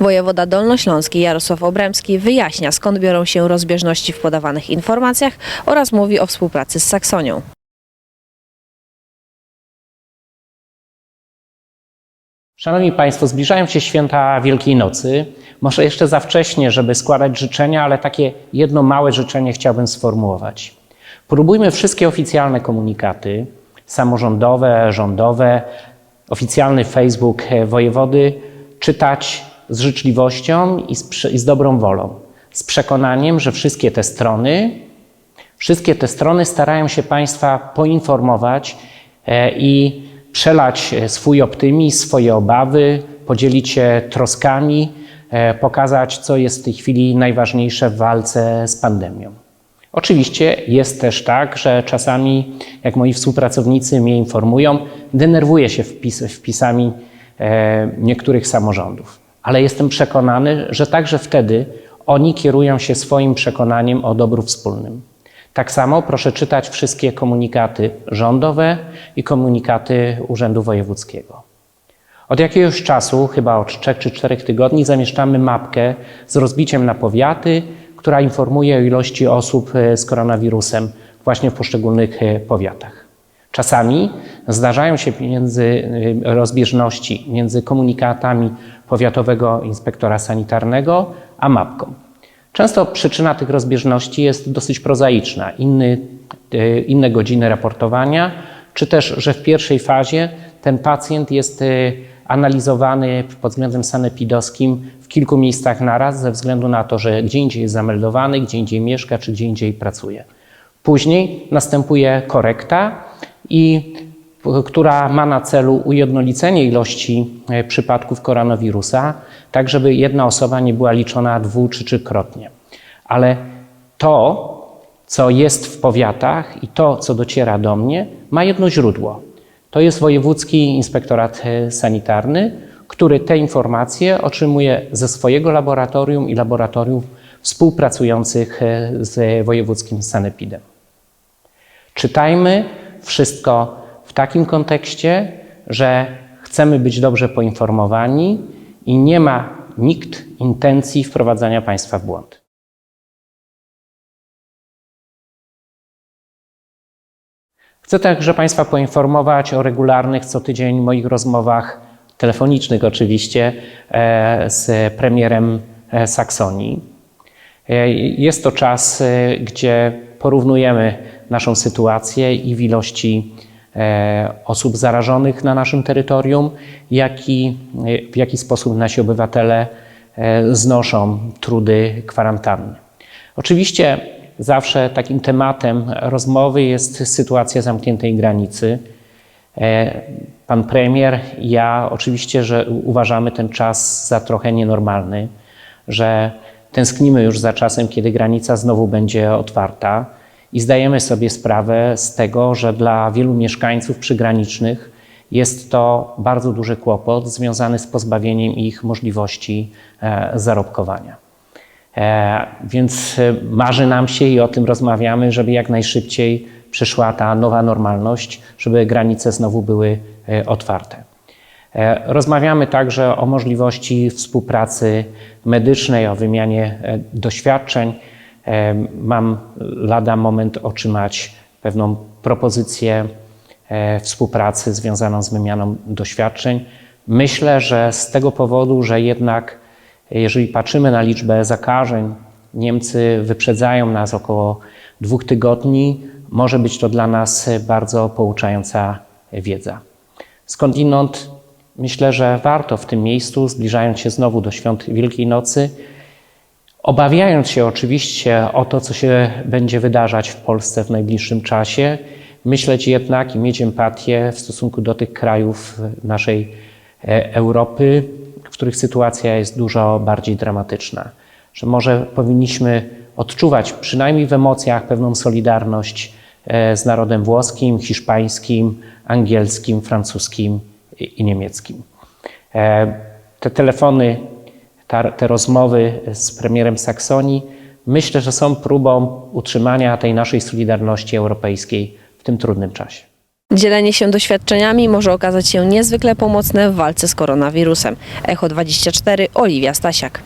Wojewoda Dolnośląski Jarosław Obremski wyjaśnia skąd biorą się rozbieżności w podawanych informacjach oraz mówi o współpracy z Saksonią. Szanowni Państwo, zbliżają się święta Wielkiej Nocy. Może jeszcze za wcześnie, żeby składać życzenia, ale takie jedno małe życzenie chciałbym sformułować. Próbujmy wszystkie oficjalne komunikaty, samorządowe, rządowe, oficjalny Facebook wojewody czytać z życzliwością i z, i z dobrą wolą. Z przekonaniem, że wszystkie te strony Wszystkie te strony starają się Państwa poinformować e, i przelać e, swój optymizm, swoje obawy, podzielić się troskami, e, pokazać, co jest w tej chwili najważniejsze w walce z pandemią. Oczywiście jest też tak, że czasami, jak moi współpracownicy mnie informują, denerwuję się wpis, wpisami niektórych samorządów. Ale jestem przekonany, że także wtedy oni kierują się swoim przekonaniem o dobru wspólnym. Tak samo proszę czytać wszystkie komunikaty rządowe i komunikaty Urzędu Wojewódzkiego. Od jakiegoś czasu, chyba od 3 czy 4 tygodni, zamieszczamy mapkę z rozbiciem na powiaty, która informuje o ilości osób e, z koronawirusem właśnie w poszczególnych e, powiatach. Czasami zdarzają się między e, rozbieżności między komunikatami powiatowego inspektora sanitarnego a mapką. Często przyczyna tych rozbieżności jest dosyć prozaiczna. Inny, e, inne godziny raportowania, czy też, że w pierwszej fazie ten pacjent jest e, analizowany pod względem sanepidowskim w kilku miejscach naraz, ze względu na to, że gdzie indziej jest zameldowany, gdzie indziej mieszka, czy gdzie indziej pracuje. Później następuje korekta, i, która ma na celu ujednolicenie ilości e, przypadków koronawirusa, tak żeby jedna osoba nie była liczona dwu czy trzykrotnie. Ale to, co jest w powiatach i to, co dociera do mnie, ma jedno źródło. To jest Wojewódzki Inspektorat e, Sanitarny, który te informacje otrzymuje ze swojego laboratorium i laboratoriów współpracujących e, z wojewódzkim sanepidem. Czytajmy wszystko w takim kontekście, że chcemy być dobrze poinformowani i nie ma nikt intencji wprowadzania państwa w błąd. Chcę także Państwa poinformować o regularnych co tydzień moich rozmowach telefonicznych, oczywiście, e, z premierem e, Saksonii. E, Jest to czas, gdzie porównujemy naszą sytuację i w ilości osób zarażonych na naszym terytorium, jak i e, w jaki sposób nasi obywatele e, znoszą trudy kwarantanny. Oczywiście zawsze takim tematem rozmowy jest sytuacja zamkniętej granicy. E, Pan premier ja oczywiście, że uważamy ten czas za trochę nienormalny, że tęsknimy już za czasem, kiedy granica znowu będzie otwarta i zdajemy sobie sprawę z tego, że dla wielu mieszkańców przygranicznych jest to bardzo duży kłopot związany z pozbawieniem ich możliwości e, zarobkowania. E, Więc e, marzy nam się i o tym rozmawiamy, żeby jak najszybciej przyszła ta nowa normalność, żeby granice znowu były otwarte. Rozmawiamy także o możliwości współpracy medycznej, o wymianie doświadczeń. Mam lada moment otrzymać pewną propozycję e, współpracy związaną z wymianą doświadczeń. Myślę, że z tego powodu, że jednak jeżeli patrzymy na liczbę zakażeń, Niemcy wyprzedzają nas około dwóch tygodni, może być to dla nas bardzo pouczająca wiedza. Skądinąd myślę, że warto w tym miejscu, zbliżając się znowu do świąt Wielkiej Nocy, obawiając się oczywiście o to, co się będzie wydarzać w Polsce w najbliższym czasie, myśleć jednak i mieć empatię w stosunku do tych krajów naszej e, Europy, w których sytuacja jest dużo bardziej dramatyczna. Że może powinniśmy odczuwać przynajmniej w emocjach pewną solidarność e, z narodem włoskim, hiszpańskim, angielskim, francuskim i niemieckim. E, Te telefony, ta, te rozmowy z premierem Saksonii, myślę, że są próbą utrzymania tej naszej solidarności europejskiej w tym trudnym czasie. Dzielenie się doświadczeniami może okazać się niezwykle pomocne w walce z koronawirusem. Echo 24, Oliwia Stasiak.